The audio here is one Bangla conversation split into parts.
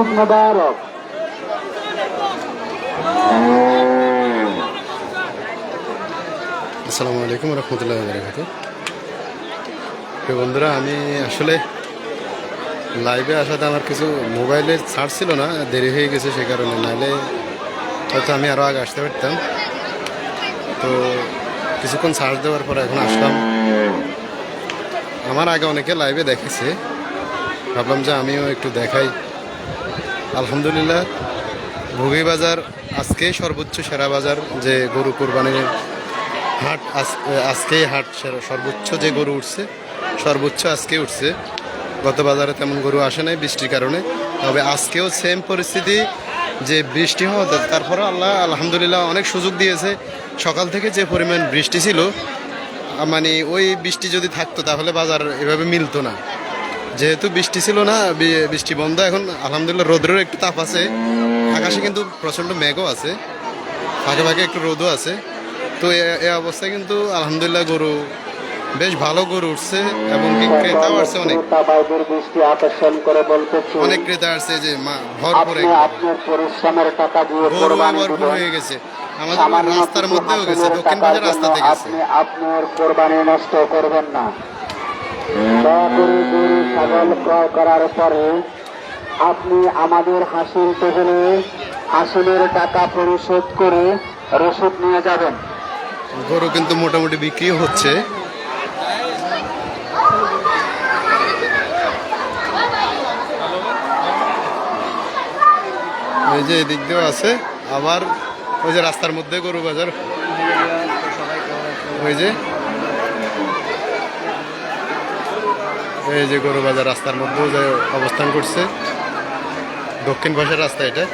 ঈদ মুবারক আসসালামু আলাইকুম রহমতুল্লাহ বারকাত বন্ধুরা, আমি আসলে লাইভে আসাতে আমার কিছু মোবাইলের ছাড় ছিল না, দেরি হয়ে গেছে সে কারণে। নাহলে হয়তো আমি আরও আগে আসতে পারতাম। তো কিছুক্ষণ চার্জ দেওয়ার পর এখন আসলাম। আমার আগে অনেকে লাইভে দেখেছে। ভাবলাম যে আমিও একটু দেখাই। আলহামদুলিল্লাহ। ভুগি বাজার আজকে সর্বোচ্চ সেরা বাজার যে গরু কোরবানির হাট আজকে হাট সেরা- সর্বোচ্চ যে গরু উঠছে, সর্বোচ্চ আজকে উঠছে। গত বাজারে তেমন গরু আসে নাই বৃষ্টির কারণে। তবে আজকেও সেম পরিস্থিতি যে বৃষ্টি হওয়া তারপরে আল্লাহ আলহামদুলিল্লাহ অনেক সুযোগ দিয়েছে। সকাল থেকে যে পরিমাণ বৃষ্টি ছিল মানে ওই বৃষ্টি যদি থাকতো তাহলে বাজার এভাবে মিলতো না। যেহেতু বৃষ্টি ছিল না বৃষ্টি বন্ধ এখন আলহামদুলিল্লাহ রোদ্রের একটু তাপ আছে। আকাশে কিন্তু প্রচণ্ড মেঘও আছে। ফাঁকে ফাঁকে একটু রোদও আছে। তো এ- অবস্থায় কিন্তু আলহামদুলিল্লাহ গরু বেশ ভালো গরু উঠছে এবং ক্রেতাও আসছে অনেক। অনেক ক্রেতা আসছে যে মা ভরপুর গরু ভরপুর হয়ে গেছে। আমাদের রাস্তার মধ্যেও গেছে দক্ষিণ বাজার রাস্তাতে গেছে। আপনার কোরবানি নষ্ট করবেন না। ছাগল ক্রয় করার পরে আপনি আমাদের হাসিল টেবিলে হাসিলের টাকা পরিশোধ করে রসুদ নিয়ে যাবেন। গরু কিন্তু মোটামুটি বিক্রি হচ্ছে। এই যে এদিক দিয়েও আছে, আবার ওই যে রাস্তার মধ্যে গরু বাজার। ওই যে এই যে গরু বাজার রাস্তার মধ্যেও যে অবস্থান করছে দক্ষিণ পাশের রাস্তা এটা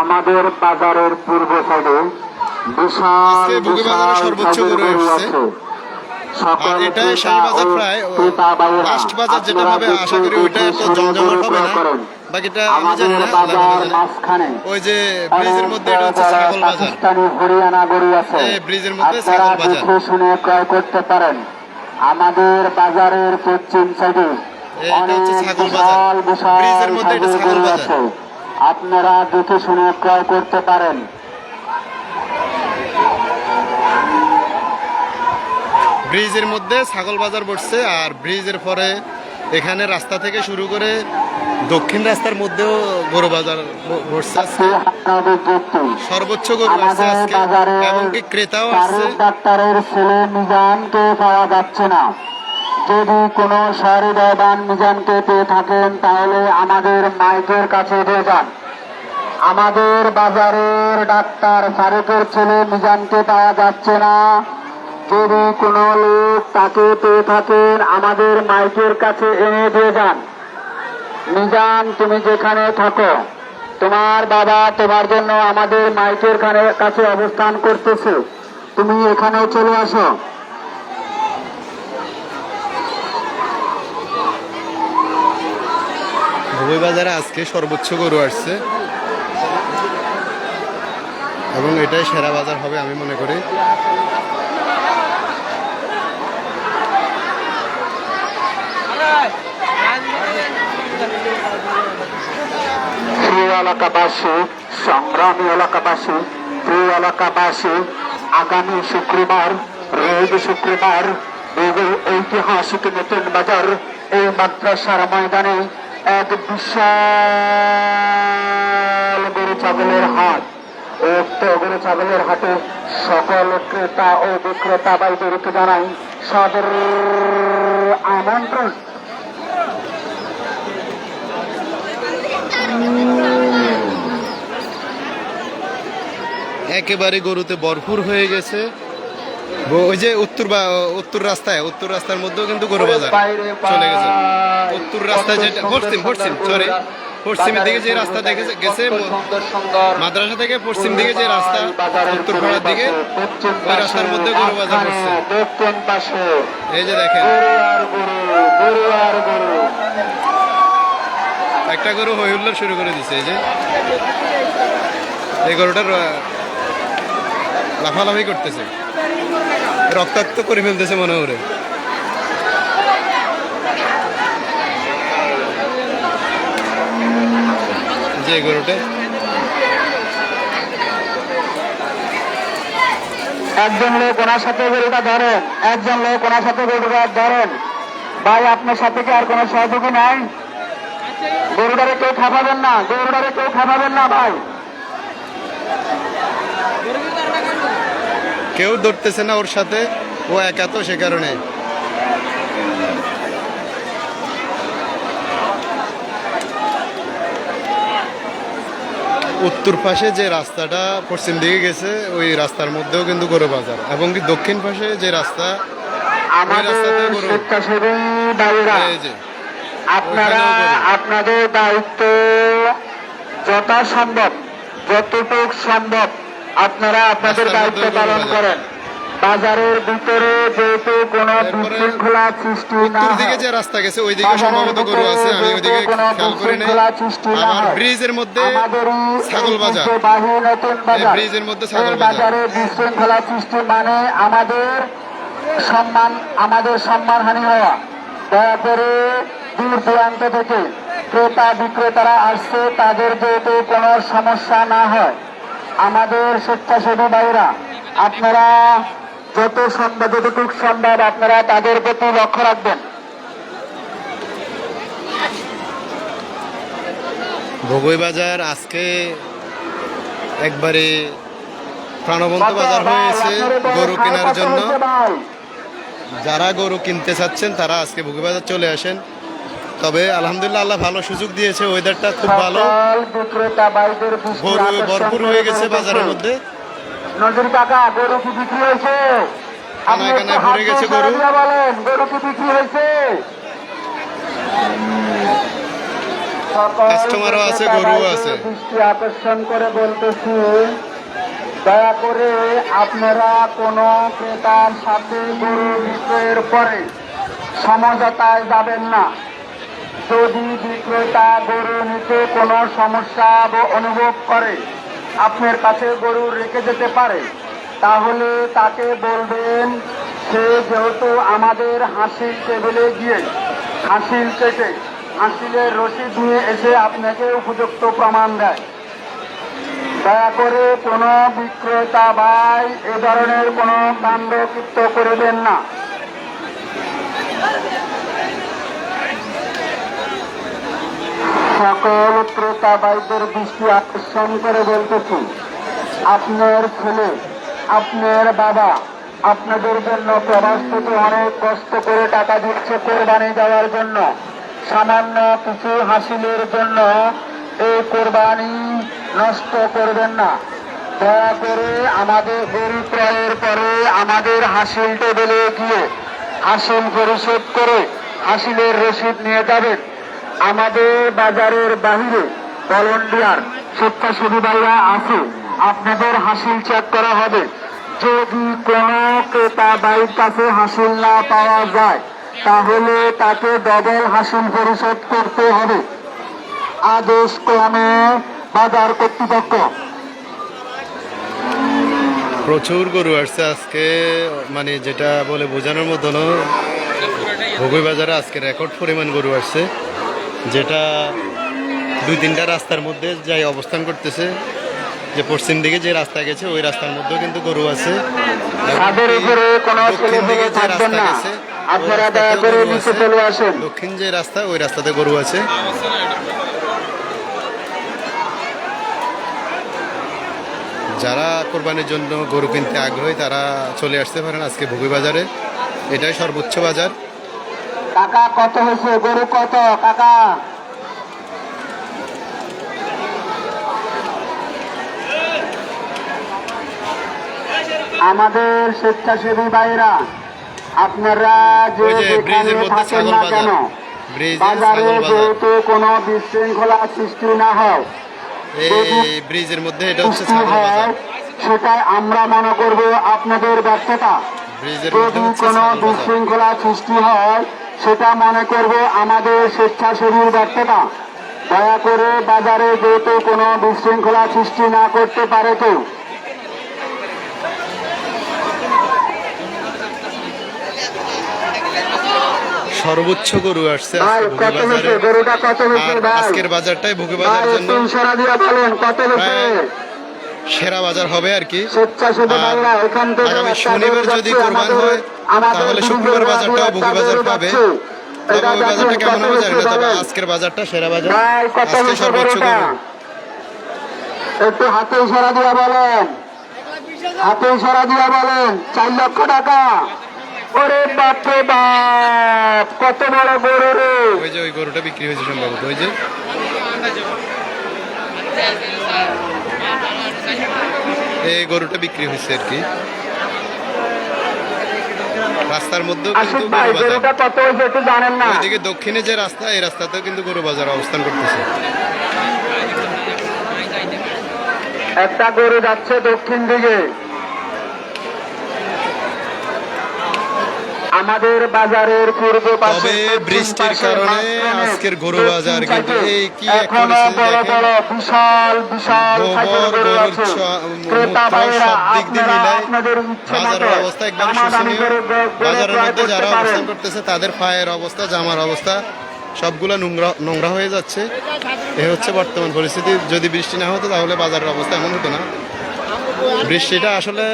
আমাদের বাজারের পূর্ব সাইডে বিশাল সর্বোচ্চ গরু এসছে। আর প্রায় লাস্ট বাজার যেটা হবে আশা করি ওইটা এত জমজমাট হবে না। বাকিটা আমি জানি না। মাঝখানে ওই যে ব্রিজের মধ্যে এটা হচ্ছে ছাগল বাজার হরিয়ানা গরু আছে এই ব্রিজের মধ্যে ছাগল বাজার। শুনে ক্রয় করতে পারেন আমাদের বাজারের পশ্চিম সাইডে এইটা হচ্ছে ছাগল বাজার। বিশাল বিশাল ব্রিজের মধ্যে এটা ছাগল বাজার। আপনারা দেখে শুনে ক্রয় করতে পারেন ব্রিজের মধ্যে ছাগল বাজার বসছে আর ব্রিজের পরে এখানে রাস্তা থেকে শুরু করে দক্ষিণ রাস্তার মধ্যেও গরু বাজার বসছে আজকে। সর্বোচ্চ গরু আমাদের আজকে, এমনকি ক্রেতাও ফারুক ডাক্তারের ছেলে মিজানকে পাওয়া যাচ্ছে না যদি কোনো সহৃদয়বান মিজানকে পেয়ে থাকেন, তাহলে আমাদের মাইকের কাছে দিয়ে যান। আমাদের বাজারের ডাক্তার ফারুকের ছেলে মিজানকে পাওয়া যাচ্ছে না। যদি কোনো লোক তাকে পেয়ে থাকেন, আমাদের মাইকের কাছে এনে দিয়ে যান। মিজান তুমি যেখানে থাকো তোমার বাবা তোমার জন্য আমাদের মাইকের কাছে অবস্থান করতেছে। তুমি এখানে চলে আসো। বাজারে আজকে সর্বোচ্চ গরু আসছে। এবং এটাই সেরা বাজার হবে আমি মনে করি। প্রিয় এলাকাবাসী, সংগ্রামী এলাকাবাসী, প্রিয় এলাকাবাসী, আগামী শুক্রবার, রোজ শুক্রবার এই ঐতিহাসিক নতুন বাজার এই মাদ্রাসার ময়দানে এক বিশাল গরু ছাগলের হাট। উক্ত গরু ছাগলের হাটে সকল ক্রেতা ও বিক্রেতা বাইদেরকে জানাই সাদর আমন্ত্রণ। একেবারে গরুতে ভরপুর হয়ে গেছে। ওই যে উত্তর বা- উত্তর রাস্তায় উত্তর রাস্তার মধ্যেও কিন্তু গরু বাজার চলে গেছে। উত্তর রাস্তায় যেটা পশ্চিম পশ্চিম সরি পশ্চিমের দিকে যে রাস্তা দেখে গেছে মাদ্রাসা থেকে পশ্চিম দিকে যে রাস্তা উত্তর পাড়ার দিকে ওই রাস্তার মধ্যে গরু বাজার পাশে। এই যে দেখেন। একটা গরু হই হুল্লোর শুরু করে দিচ্ছে এই যে। এই গরুটার লাফালাফি করতেছে। রক্তাক্ত করে ফেলতেছে মনে করে যে গরুটা। একজন লোক ওনার সাথে গরুটা ধরেন। একজন লোক ওনার সাথে গরুটা ধরেন। ভাই, আপনার সাথে কি আর কোনো সহযোগী নাই? গরুটারে কেউ খাপাবেন না গরুটারে কেউ খাপাবেন না ভাই। কেউ ধরতেছে না ওর সাথে ও একা তো সে কারণে। উত্তর পাশে যে রাস্তাটা পশ্চিম দিকে গেছে ওই রাস্তার মধ্যেও কিন্তু গরু বাজার। এবং কি দক্ষিণ পাশে যে রাস্তা আমাদের রাস্তাতে গরু। স্বেচ্ছাসেবী ভাইরা এই যে আপনারা আপনাদের দায়িত্ব যথাসম্ভব যতটুক সম্ভব আপনারা আপনাদের দায়িত্ব পালন করেন। বাজারের ভিতরে যেহেতু কোনো বিশৃঙ্খলা সৃষ্টি না দিকে যে রাস্তা গেছে ওই দিকে সম্ভবত গরু আছে আমি ওইদিকে কোনো খেয়াল করি নাই। আবার ব্রিজের মধ্যে ছাগল বাজার। ব্রিজের মধ্যে ছাগল বাজার। বাজারে বিশৃঙ্খলা সৃষ্টি মানে আমাদের সম্মান আমাদের সম্মানহানি হওয়া। দয়া করে দূর দূরান্ত থেকে ক্রেতা বিক্রেতারা আসছে তাদের যেহেতু কোনো সমস্যা না হয়। আমাদের স্বেচ্ছাসেবী ভাইরা আপনারা যত সম্ভব যতটুকু সম্ভব আপনারা তাদের প্রতি লক্ষ্য রাখবেন। ভোগই বাজার আজকে একবারে প্রাণবন্ত বাজার হয়েছে গরু কেনার জন্য। যারা গরু কিনতে চাচ্ছেন তারা আজকে ভোগই বাজার চলে আসেন। তবে আলহামদুলিল্লাহ আল্লাহ ভালো সুযোগ দিয়েছে ওয়েদারটা খুব ভালো। গরু ভরপুর হয়ে গেছে বাজারের মধ্যে। নজর কাকা গরু কি বিক্রি হয়েছে? কানায় কানায় ভরে গেছে গরু। বলেন গরু কি বিক্রি হয়েছে? কাস্টমারও আছে, গরুও আছে। দৃষ্টি আকর্ষণ করে বলতেছি দয়া করে আপনারা কোনো ক্রেতার সাথে গরু বিক্রয়ের পরে সমঝোতায় যাবেন না। যদি বিক্রেতা গরু নিতে কোনো সমস্যা অনুভব করে? আপনার কাছে গরু রেখে যেতে পারে। তাহলে তাকে বলবেন, সে যেহেতু আমাদের হাসিল টেবিলে গিয়ে হাসিল কেটে হাসিলের রসিদ নিয়ে এসে আপনাকে উপযুক্ত প্রমাণ দেয়। দয়া করে কোনো বিক্রেতা ভাই এ ধরনের কোনো কাণ্ড করবেন না। সকল ক্রেতা ভাইদের দৃষ্টি আকর্ষণ করে বলতেছি, আপনার ছেলে, আপনার বাবা, আপনাদের জন্য প্রবাস থেকে অনেক কষ্ট করে টাকা দিচ্ছে কোরবানি দেওয়ার জন্য। সামান্য কিছু হাসিলের জন্য এই কোরবানি নষ্ট করবেন না। দয়া করে আমাদের গরু ক্রয়ের পরে আমাদের হাসিল টেবিলে গিয়ে হাসিল পরিশোধ করে হাসিলের রসিদ নিয়ে যাবেন। আমাদের বাজারের বাহিরে ভলেন্টিয়ার স্বেচ্ছাসেবী ভাইরা আছে। আপনাদের হাসিল চেক করা হবে। যদি কোনো ক্রেতা বাড়ির কাছে হাসিল না পাওয়া যায়, তাহলে তাকে ডবল হাসিল পরিশোধ করতে হবে। আদেশ ক্রমে বাজার কর্তৃপক্ষ। প্রচুর গরু আসছে আজকে মানে যেটা বলে বোঝানোর মতো না ভোগই বাজারে আজকে রেকর্ড পরিমাণ গরু আসছে। যেটা দুই তিনটা রাস্তার মধ্যে যাই অবস্থান করতেছে যে পশ্চিম দিকে যে রাস্তা গেছে ওই রাস্তার মধ্যেও কিন্তু গরু আছে। দক্ষিণ দিকে যে রাস্তা গেছে দক্ষিণ যে রাস্তা ওই রাস্তাতে গরু আছে। যারা কোরবানির জন্য গরু কিনতে আগ্রহী তারা চলে আসতে পারেন আজকে ভুগি বাজারে। এটাই সর্বোচ্চ বাজার। কাকা কত হয়েছে? গরু কত? কাকা? আমাদের স্বেচ্ছাসেবী ভাইরা আপনারা যে যেখানে থাকেন না কেন বাজারে যেহেতু কোনো বিশৃঙ্খলা সৃষ্টি না হয় ব্রিজের মধ্যে এটা হচ্ছে সৃষ্টি ছাগল বাজার। সেটাই আমরা মনে করব আপনাদের ব্যর্থতা। যদি কোনো বিশৃঙ্খলা সৃষ্টি হয় সেটা মনে করব আমাদের স্বেচ্ছাসেবীর ব্যর্থতা। দয়া করে বাজারে যেহেতু কোনো বিশৃঙ্খলা সৃষ্টি না করতে পারে কেউ। সর্বোচ্চ গরু আসছে আজকের বাজারটাই ভুগি ভাই বাজারের জন্য কত সেরা বাজার হবে আর কি। আগামী শনিবার যদি কোরবান হয় তাহলে শুক্রবার বাজারটাও ভুগি বাজার পাবে। তবে ওই বাজারটা কেমন হবে জানি না তবে আজকের বাজারটা সেরা বাজার। আজকে সর্বোচ্চ গরু। একটু হাতে ইশারা দিয়ে বলেন। হাতে ইশারা দিয়ে বলেন। চার লক্ষ টাকা। ওরে বাপরে বাপ কত বড় গরু রে। ওই যে ওই গরুটা বিক্রি হয়েছে সম্ভবত। ওই যে। এই গরুটা বিক্রি হয়েছে আর কি। রাস্তার মধ্যে কিন্তু গরু বাজার। ওইদিকে দক্ষিণে যে রাস্তা এই রাস্তাতেও কিন্তু গরু বাজার অবস্থান করতেছে। একটা গরু যাচ্ছে দক্ষিণ দিকে। আমাদের বাজারের পূর্ব পাশে বৃষ্টির কারণে আজকের গরু বাজার কিন্তু এই কি এখন বড় বড় বিশাল বিশাল গোবর গরু গরুর আছে। ক্রেতা ভাইরা দিক দিয়ে আপনাদের বাজারের অবস্থা একদম শোষণীয়। বাজারের মধ্যে যারা অবস্থান করতেছে তাদের পায়ের অবস্থা জামার অবস্থা সবগুলো নোংরা নোংরা হয়ে যাচ্ছে। এ হচ্ছে বর্তমান পরিস্থিতি। যদি বৃষ্টি না হতো তাহলে বাজারের অবস্থা এমন হতো না। বৃষ্টিটা আসলে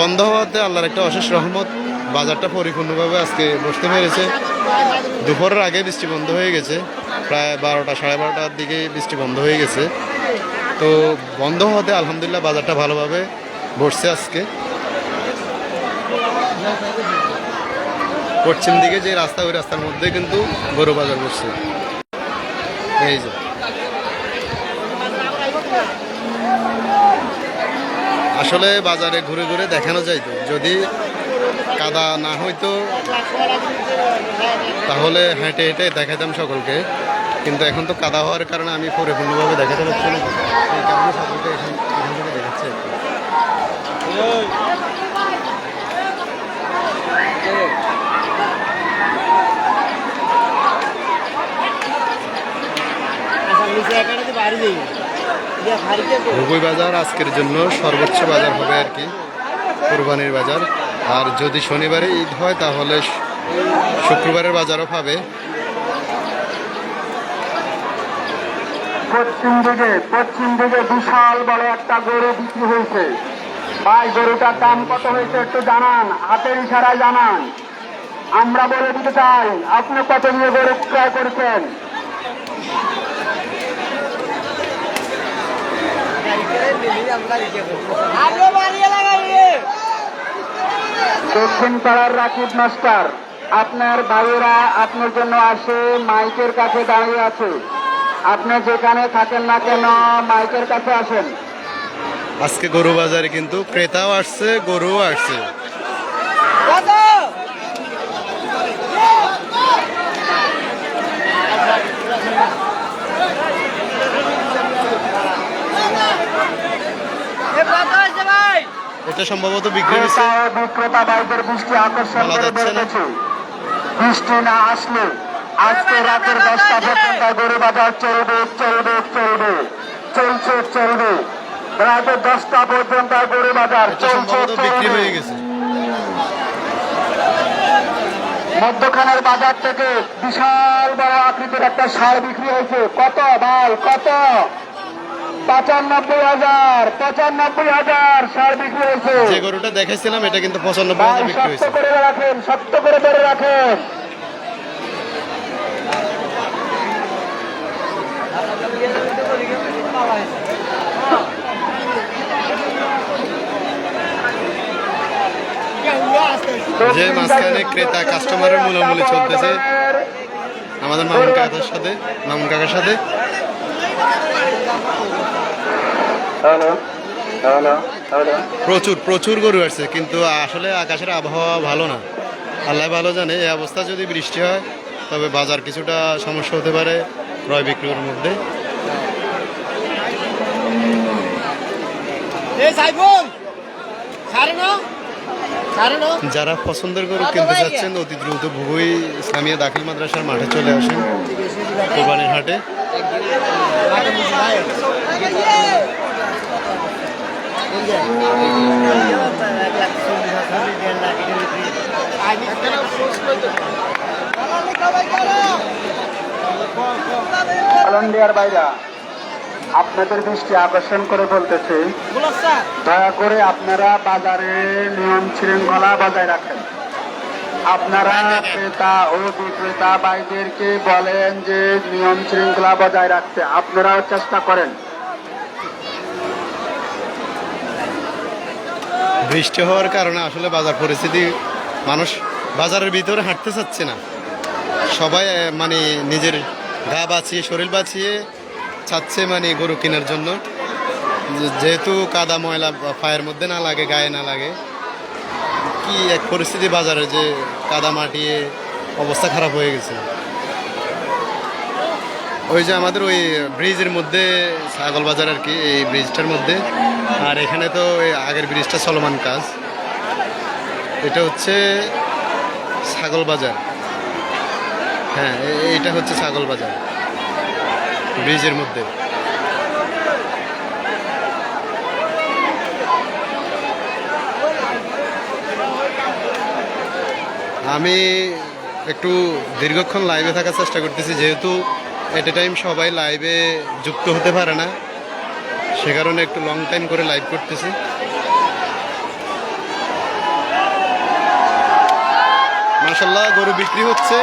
বন্ধ হওয়াতে আল্লাহর একটা অশেষ রহমত। বাজারটা পরিপূর্ণভাবে আজকে বসতে পেরেছে। দুপুরের আগে বৃষ্টি বন্ধ হয়ে গেছে। প্রায় বারোটা, সাড়ে বারোটার দিকে বৃষ্টি বন্ধ হয়ে গেছে। তো বন্ধ হতে আলহামদুলিল্লাহ বাজারটা ভালোভাবে বসছে আজকে। পশ্চিম দিকে যে রাস্তা, ওই রাস্তার মধ্যে কিন্তু গরু বাজার বসছে। এই যে। আসলে বাজারে ঘুরে ঘুরে দেখানো যাইতো যদি কাদা না হইতো, তাহলে হেঁটে হেঁটে দেখাতাম সকলকে। কিন্তু এখন তো কাদা হওয়ার কারণে আমি পরিপূর্ণভাবে দেখাতে পারছি না। এই কারণে সকলকে এখান দেখাচ্ছে। রুবই বাজার আজকের জন্য সর্বোচ্চ বাজার হবে আর কি। কোরবানির বাজার। আর যদি শনিবারে ঈদ হয় তাহলে শুক্রবারের বাজারও পাবে। পশ্চিম দিকে পশ্চিম দিকে বিশাল বড় একটা গরু বিক্রি হয়েছে। ভাই গরুটার দাম কত হয়েছে একটু জানান হাতের ইশারায় জানান। আমরা বলে দিতে চাই আপনি কত নিয়ে গরু ক্রয় করেছেন? দক্ষিণ পাড়ার রাকিব মাস্টার আপনার ভাইয়েরা আপনার জন্য আসে মাইকের কাছে দাঁড়িয়ে আছে। আপনি যেখানে থাকেন না কেন মাইকের কাছে আসেন। আজকে গরু বাজারে কিন্তু ক্রেতাও আসছে গরুও আসছে। এটা সম্ভবত বিক্রি হয়েছে ক্রেতা বিক্রেতা ভাইদের দৃষ্টি আকর্ষণ বলা করে যাচ্ছে না। বৃষ্টি না আসলে আজকে রাতের দশটা পর্যন্ত গরু বাজার চলবে চলবে চলবে চলছে চলবে। রাতের দশটা পর্যন্ত গরু বাজার চলছে বিক্রি হয়ে গেছে। মধ্যখানের বাজার থেকে বিশাল বড় আকৃতির একটা সার বিক্রি হয়েছে। কত? ভাই কত? পঁচানব্বই হাজার পঁচানব্বই হাজার সার বিক্রি হয়েছে। যে গরুটা দেখাইছিলাম এটা কিন্তু পঁচানব্বই হাজার বিক্রি হয়েছে। করে রাখেন শক্ত করে ধরে রাখেন। যে মাঝখানে ক্রেতা কাস্টমারের মূলামূলি চলতেছে। আমাদের মামুন কাকার সাথে মামুন কাকার সাথে। প্রচুর প্রচুর গরু আসছে কিন্তু আসলে আকাশের আবহাওয়া ভালো না। আল্লাহ ভালো জানে এই অবস্থা যদি বৃষ্টি হয় তবে বাজার কিছুটা সমস্যা হতে পারে ক্রয় বিক্রয়ের মধ্যে। যারা পছন্দের গরু কিনতে চাচ্ছেন অতি দ্রুত ভুগুই ইসলামিয়া দাখিল মাদ্রাসার মাঠে চলে আসেন কোরবানির হাটে। আপনাদের দৃষ্টি আকর্ষণ করে বলতেছি। দয়া করে আপনারা বাজারে নিয়ম শৃঙ্খলা বজায় রাখেন। আপনারা ক্রেতা ও বিক্রেতা ভাইদেরকে বলেন যে নিয়ম শৃঙ্খলা বজায় রাখতে আপনারাও চেষ্টা করেন। বৃষ্টি হওয়ার কারণে আসলে বাজার পরিস্থিতি, মানুষ বাজারের ভিতরে হাঁটতে চাচ্ছে না। সবাই মানে নিজের গা বাঁচিয়ে, শরীর বাঁচিয়ে চাচ্ছে মানে গরু কেনার জন্য। যেহেতু কাদা ময়লা পায়ের মধ্যে না লাগে, গায়ে না লাগে, কি এক পরিস্থিতি বাজারে যে কাদা মাটিয়ে অবস্থা খারাপ হয়ে গেছে। ওই যে আমাদের ওই ব্রিজের মধ্যে ছাগল বাজার আর কি, এই ব্রিজটার মধ্যে। আর এখানে তো ওই আগের ব্রিজটা চলমান কাজ। এটা হচ্ছে ছাগল বাজার হ্যাঁ এইটা হচ্ছে ছাগল বাজার ব্রিজের মধ্যে। আমি একটু দীর্ঘক্ষণ লাইভে থাকার চেষ্টা করতেছি, যেহেতু এট এ টাইম সবাই লাইভে যুক্ত হতে পারে না। সে কারণে একটু লং টাইম করে লাইভ করতেছি। মাসাল্লাহ গরু বিক্রি হচ্ছে।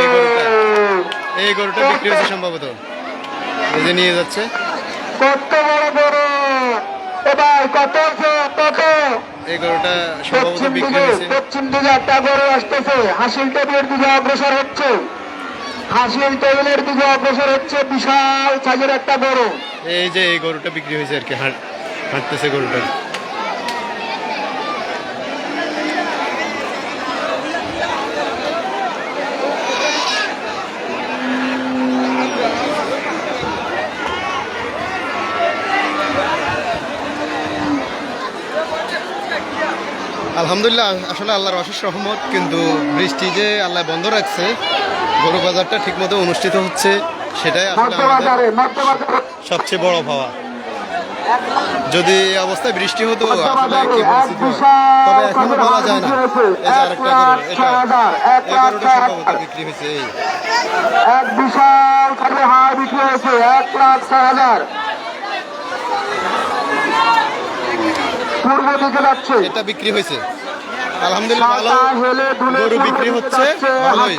এই গরুটা। এই গরুটা বিক্রি হচ্ছে সম্ভবত। এই যে নিয়ে যাচ্ছে। কত বড় বড় এ ভাই কত? কত পশ্চিম দিকে পশ্চিম দিকে একটা গরু আসতেছে। হাসিল টেবিলের দিকে অগ্রসর হচ্ছে। হাসিল টেবিলের দিকে অগ্রসর হচ্ছে বিশাল সাইজের একটা গরু। এই যে এই গরুটা বিক্রি হয়েছে আর কি হাঁট হাঁটতেছে গরুটা। আলহামদুলিল্লাহ আসলে আল্লাহর অশেষ রহমত কিন্তু বৃষ্টি যে আল্লাহ বন্ধ রাখছে গরু বাজারটা ঠিকমতো অনুষ্ঠিত হচ্ছে সেটাই আসলে সবচেয়ে বড় পাওয়া যদি অবস্থায় বৃষ্টি হতো আসলে কি তবে এখনও বলা যায় না এই যে আরেকটা গরু এটা এই গরুটা সম্ভবত বিক্রি হয়েছে এই। এক বিশাল সাইজের হাড় বিক্রি হয়েছে এক লাখ ছয় হাজার। পূর্ব দিকে যাচ্ছে। এটা বিক্রি হয়েছে। আলহামদুলিল্লাহ ভালো। গরু বিক্রি হচ্ছে ভালোই।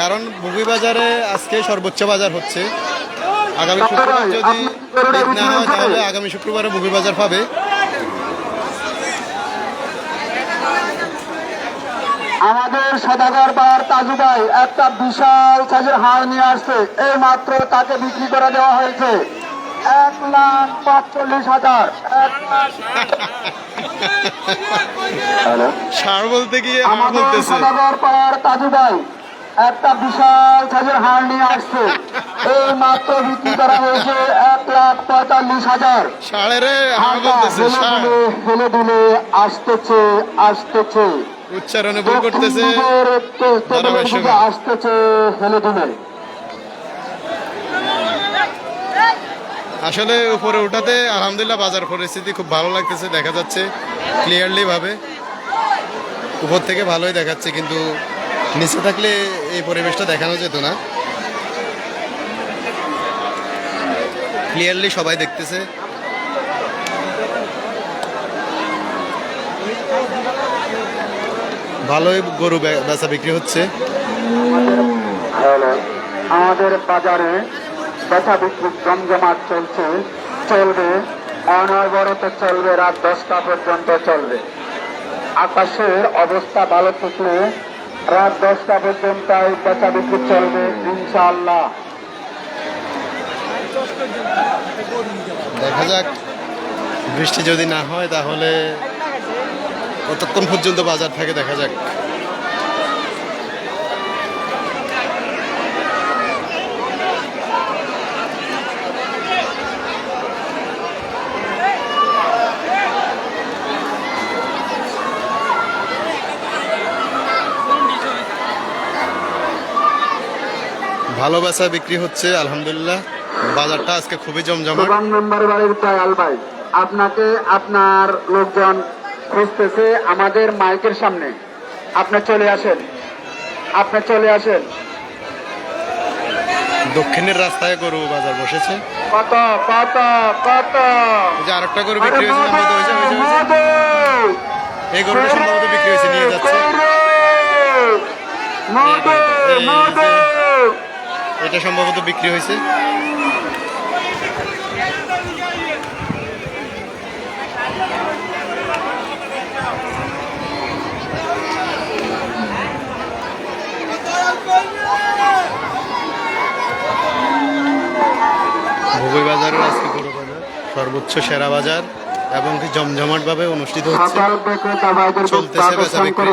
কারণ বুগি বাজারে আজকে সর্বোচ্চ বাজার হচ্ছে। আগামী শুক্রবার যদি ঈদ না হয় তাহলে আগামী শুক্রবারে বুগি বাজার পাবে। আমাদের সদাগর বার তাজু ভাই একটা বিশাল সাইজের হাড় নিয়ে আসছে। এই মাত্র তাকে বিক্রি করে দেওয়া হয়েছে। এক লাখ পাঁচচল্লিশ হাজার। সার বলতে গিয়ে হার আমাদের সদাগর পাড়ার তাজু ভাই একটা বিশাল সাইজের হাড় নিয়ে আসছে। এই মাত্র বিক্রি করা হয়েছে এক লাখ পঁয়তাল্লিশ হাজার। হার হেলে। দুলে হেলে দুলে আসতেছে আসতেছে। উচ্চারণে ভুল করতেছে। আসতেছে হেলে দুলে। আসলে উপরে উঠাতে আলহামদুলিল্লাহ বাজার পরিস্থিতি খুব ভালো লাগতেছে, দেখা যাচ্ছে ক্লিয়ারলি ভাবে। উপর থেকে ভালোই দেখাচ্ছে, কিন্তু নিচে থাকলে এই পরিবেশটা দেখানো যেত না। ক্লিয়ারলি সবাই দেখতেছে। ভালোই গরু বেচা বিক্রি হচ্ছে। আমাদের বাজারে বেচা বিক্রি জমজমাট চলছে, চলবে অনবরত চলবে, রাত দশটা পর্যন্ত চলবে। আকাশের অবস্থা ভালো থাকলে রাত দশটা পর্যন্ত এই বেচা বিক্রি চলবে, ইনশাআল্লাহ। দেখা যাক, বৃষ্টি যদি না হয় তাহলে কতক্ষণ পর্যন্ত বাজার থাকে দেখা যাক। ভালো বেচা বিক্রি হচ্ছে আলহামদুলিল্লাহ। বাজারটা আজকে খুবই জমজমাট। মেম্বার বাড়ির দয়াল ভাই আপনাকে আপনার লোকজন খুঁজতেছে আমাদের মাইকের সামনে। আপনি চলে আসেন। আপনি চলে আসেন। দক্ষিণের রাস্তায় গরু বাজার বসেছে। কত কত কত? যে আরেকটা গরু বিক্রি হয়েছে সম্ভবত হয়েছে হয়েছে! এই গরুটা সম্ভবত বিক্রি হয়েছে নিয়ে যাচ্ছে! এটা সম্ভবত বিক্রি হয়েছে। ভুবই বাজারের আজকে গরু বাজার সর্বোচ্চ সেরা বাজার এবং কি জমজমাটভাবে অনুষ্ঠিত হচ্ছে। চলতেছে আকর্ষণ বেচাবিক্রি। করে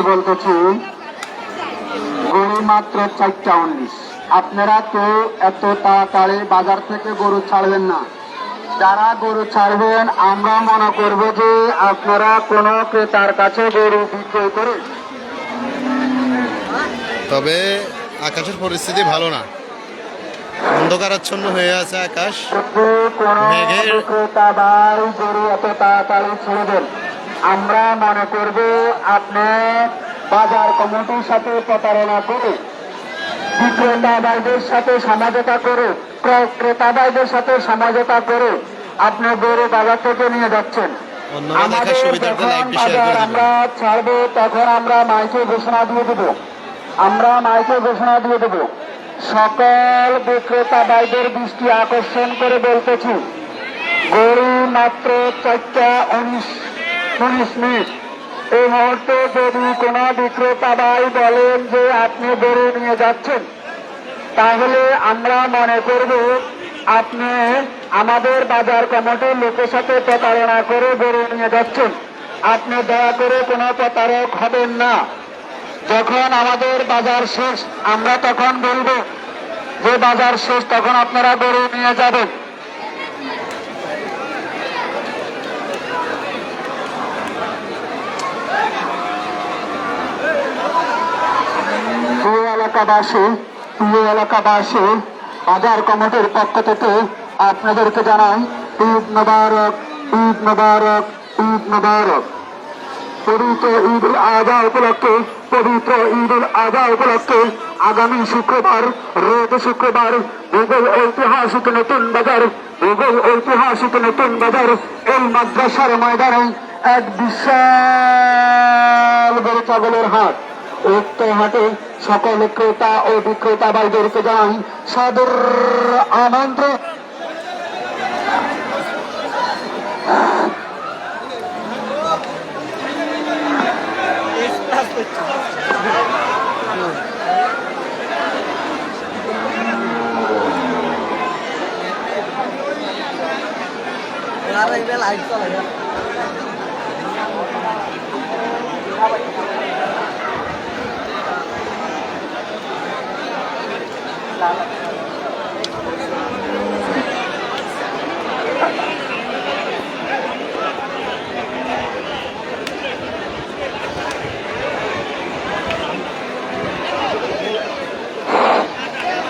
গরু মাত্র চারটা উনিশ। আপনারা তো এত তাড়াতাড়ি বাজার থেকে গরু ছাড়বেন না। যারা গরু ছাড়বেন আমরা মনে করব যে আপনারা কোনো ক্রেতার কাছে গরু বিক্রয় করে তবে আকাশের পরিস্থিতি ভালো না। অন্ধকারাচ্ছন্ন হয়ে আছে আকাশ। মেঘের- গরু এত তাড়াতাড়ি ছেড়ে দেন আমরা মনে করব আপনি বাজার কমিটির সাথে প্রতারণা করে বিক্রেতা ভাইদের সাথে সমাজতা করে ক্রয় ক্রেতা ভাইদের সাথে সমাজতা করে। আপনি গরু বাজার থেকে নিয়ে যাচ্ছেন। আমাদের যখন বাজার আমরা ছাড়বো তখন আমরা মাইকে ঘোষণা দিয়ে দেব। আমরা মাইকে ঘোষণা দিয়ে দেব। সকল বিক্রেতা ভাইদের দৃষ্টি আকর্ষণ করে বলতেছি গরু মাত্র চারটা উনিশ উনিশ মিনিট। এই মুহূর্তে যদি কোনো বিক্রেতা ভাই বলেন যে আপনি গরু নিয়ে যাচ্ছেন, তাহলে আমরা মনে করব আপনি আমাদের বাজার কমিটির লোকের সাথে প্রতারণা করে গরু নিয়ে যাচ্ছেন। আপনি দয়া করে কোনো প্রতারক হবেন না। যখন আমাদের বাজার শেষ, আমরা তখন বলব যে বাজার শেষ, তখন আপনারা গরু নিয়ে যাবেন প্রিয় এলাকাবাসী, প্রিয় এলাকাবাসী বাজার কমিটির পক্ষ থেকে আপনাদেরকে জানাই ঈদ মোবারক ঈদ মোবারক ঈদ মোবারক। পবিত্র ঈদ উল আজহা উপলক্ষে, পবিত্র ঈদ উল আজহা উপলক্ষে আগামী শুক্রবার, রোজ শুক্রবার ভূগোল ঐতিহাসিক নতুন বাজার ভূগোল ঐতিহাসিক নতুন বাজার এই মাদ্রাসার ময়দানে এক বিশাল গরু ছাগলের হাট। উক্ত হাটে সকল ক্রেতা ও বিক্রেতা ভাইদেরকে জানাই সাদর আমন্ত্রণ।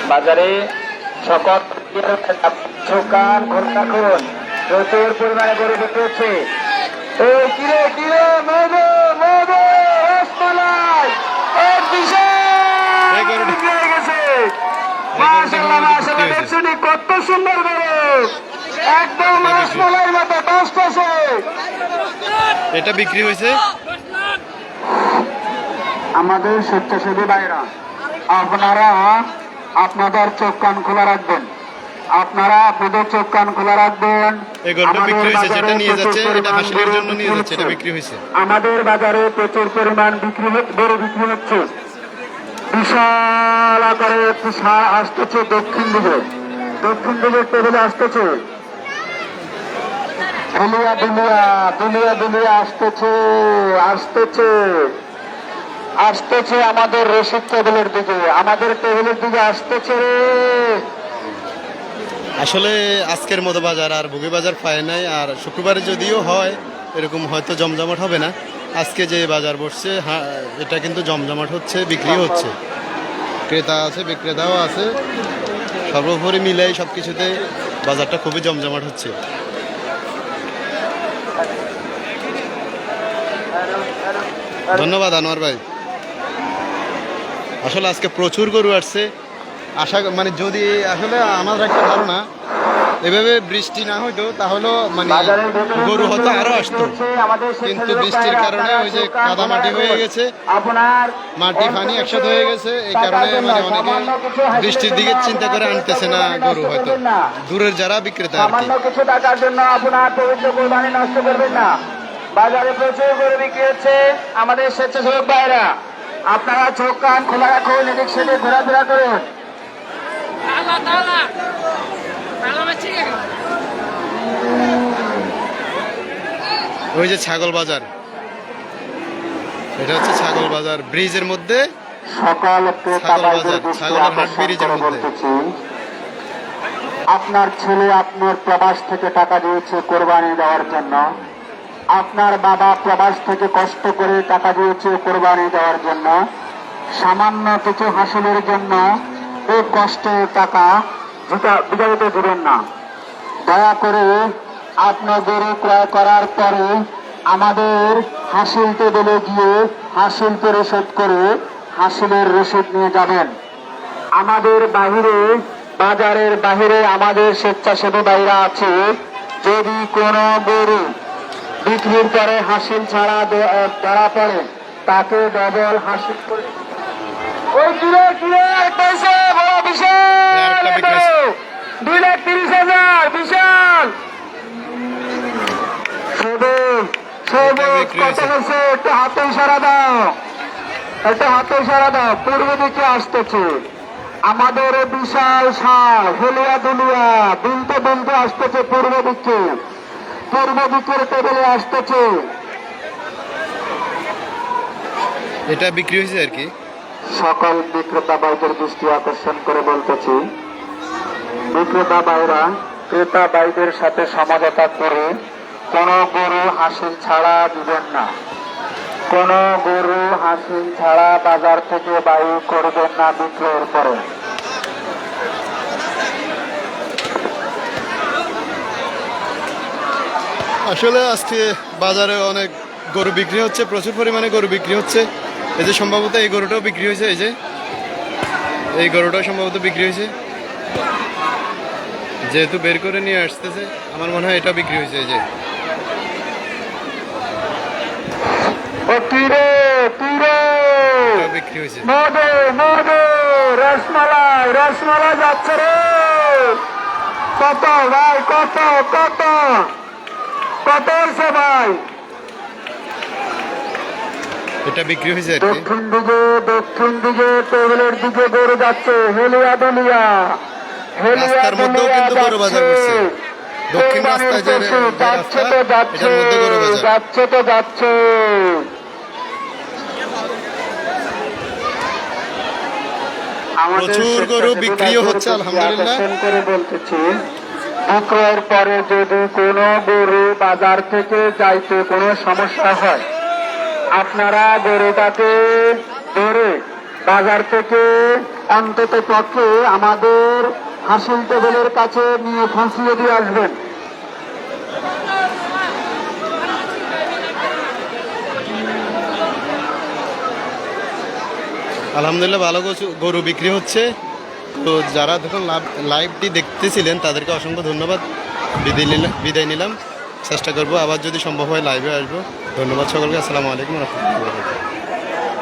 বাজারে সকল দোকান ঘর রাখুন প্রচুর পরিমাণে গরু বিক্রি হচ্ছে। এই কিলো কিলো মধু মধু, রসমালাই, এক বিশাল এই গরুটি- বিক্রি হয়ে গেছে গরুটি মাশাআল্লাহ মাশাআল্লাহ হয়েছে। কত সুন্দর গরু। একদম মতো এটা বিক্রি হয়েছে? আমাদের স্বেচ্ছাসেবী ভাইরা আপনারা আপনাদের চোখ কান খোলা রাখবেন। আপনারা আপনাদের চোখ কান খোলা রাখবেন। আমাদের বাজারে যেটা নিয়ে প্রচুর পরিমাণ বিক্রি যাচ্ছে হচ্ছে। আমাদের বাজারে প্রচুর পরিমাণ বিক্রি গরু বিক্রি হচ্ছে। বিশাল আকারে একটি ষাঁড় আসতেছে দক্ষিণ দিকে। দক্ষিণ দিকের টেবিলে আসতেছে। দুলিয়া দুলিয়া দুলিয়া দুলিয়া আসতেছে আসতেছে। আসতেছে আমাদের রসিদ টেবিলের দিকে। আমাদের টেবিলের দিকে আসতেছে রে। আসলে আজকের মতো বাজার আর ভুগি বাজার পায় নাই, আর শুক্রবারে যদিও হয়, এরকম হয়তো জমজমাট হবে না। আজকে যে বাজার বসছে হ্যাঁ, এটা কিন্তু জমজমাট হচ্ছে, বিক্রি হচ্ছে। ক্রেতা আছে, বিক্রেতাও আছে। সর্বোপরি মিলে সব কিছুতে বাজারটা খুবই জমজমাট হচ্ছে। ধন্যবাদ আনোয়ার ভাই। আসলে আজকে প্রচুর গরু আসছে। আশা মানে যদি আসলে আমার একটা ধারণা এভাবে বৃষ্টি না হইতো তাহলে মানে গরু হয়তো আরও আসতো। কিন্তু বৃষ্টির কারণে ওই যে কাদা মাটি হয়ে গেছে আপনার মাটি পানি একসাথে হয়ে গেছে এই কারণে মানে অনেকে বৃষ্টির দিকে চিন্তা করে আনতেছে না গরু হয়তো। দূরের যারা বিক্রেতা আর কি। কিছু টাকার জন্য আপনার পবিত্র কোরবানি নষ্ট করবেন না। বাজারে প্রচুর গরু বিক্রি হচ্ছে আমাদের স্বেচ্ছাসেবক ভাইরা আপনারা চোখ কান খোলা রাখুন এদিক সেদিক ঘোরাফেরা করুন। ওই যে ছাগল বাজার। এটা হচ্ছে ছাগল বাজার। ব্রিজের মধ্যে সকাল ছাগল বাজার, ছাগলের হাট ব্রিজের মধ্যে। আপনার ছেলে আপনার প্রবাস থেকে টাকা দিয়েছে কোরবানি দেওয়ার জন্য। আপনার বাবা প্রবাস থেকে কষ্ট করে টাকা দিয়েছে কোরবানি দেওয়ার জন্য। সামান্য কিছু হাসিলের জন্য এই কষ্টের টাকা যেটা বিজারিত দেবেন না। দয়া করে আপনি গরু ক্রয় করার পরে আমাদের হাসিল টেবিলে গিয়ে হাসিল পরিশোধ করে হাসিলের রসিদ নিয়ে যাবেন। আমাদের বাহিরে, বাজারের বাহিরে আমাদের স্বেচ্ছাসেবী বাইরা আছে, যদি কোনো গরু বিক্রির পরে হাসিল ছাড়া ধরা পড়ে, তাকে ডবল হাসিল করে ওই কিরে কিরে পয়সা বিশাল আরেকটা বিক্রি হয়েছে। দুই লাখ তিরিশ হাজার বিশাল। সবুজ সবুজ কত হয়েছে। হয়েছে? একটু হাতে ইশারা দাও। একটা হাতে ইশারা দাও। পূর্ব দিকে আসতেছে। আমাদের বিশাল সার হেলিয়া দুলিয়া দুলতে দুলতে আসতেছে পূর্ব দিকে। পূর্ব দিকের টেবিলে আসতেছে। এটা বিক্রি হয়েছে আর কি? সকল বিক্রেতা বাইদের দৃষ্টি আকর্ষণ করে বলতেছি। বিক্রেতা বাইরা ক্রেতা বাইদের সাথে সমঝোতা করে কোন গরু হাসিল ছাড়া দিবেন না। কোন গরু হাসিল ছাড়া বাজার থেকে বায়ু করবেন না বিক্রয়ের পরে। আসলে আজকে বাজারে অনেক গরু বিক্রি হচ্ছে, প্রচুর পরিমাণে গরু বিক্রি হচ্ছে। এই যে সম্ভবত এই গরুটাও বিক্রি হয়েছে এই যে। এই গরুটাও সম্ভবত বিক্রি হয়েছে। যেহেতু বের করে নিয়ে আসতেছে আমার মনে হয় এটা বিক্রি হয়েছে এই যে। বিক্রি হয়েছে। মধু মধু রসমালাই রসমালাই যাচ্ছে রে। কত ভাই কত কত। কত ভাই? এটা বিক্রি হয়েছে দক্ষিণ দিকে দক্ষিণ দিকে টেবিলের দিকে গরু যাচ্ছে হেলিয়া দলিয়া রাস্তার মধ্যেও কিন্তু গরু বাজার। বসছে। দক্ষিণ রাস্তায় যে যাচ্ছে তো যাচ্ছে। যাচ্ছে তো যাচ্ছে প্রচুর গরু বিক্রিও হচ্ছে, আলহামদুলিল্লাহ। করে বলতেছি বিক্রয়ের পরে যদি কোনো গরু বাজার থেকে যাইতে কোনো সমস্যা হয় আপনারা গরুটাকে ধরে বাজার থেকে অন্তত পক্ষে আমাদের হাসিল টেবিলের কাছে নিয়ে ফাঁসিয়ে দিয়ে আসবেন। আলহামদুলিল্লাহ, ভালো গরু বিক্রি হচ্ছে। তো যারা দেখুন লাইভটি দেখতেছিলেন, তাদেরকে অসংখ্য ধন্যবাদ। বিদায় নিলাম বিদায় নিলাম। চেষ্টা করব, আবার যদি সম্ভব হয় লাইভে আসব। ধন্যবাদ সকলকে। আসসালামু আলাইকুম রহমতুল্লাহ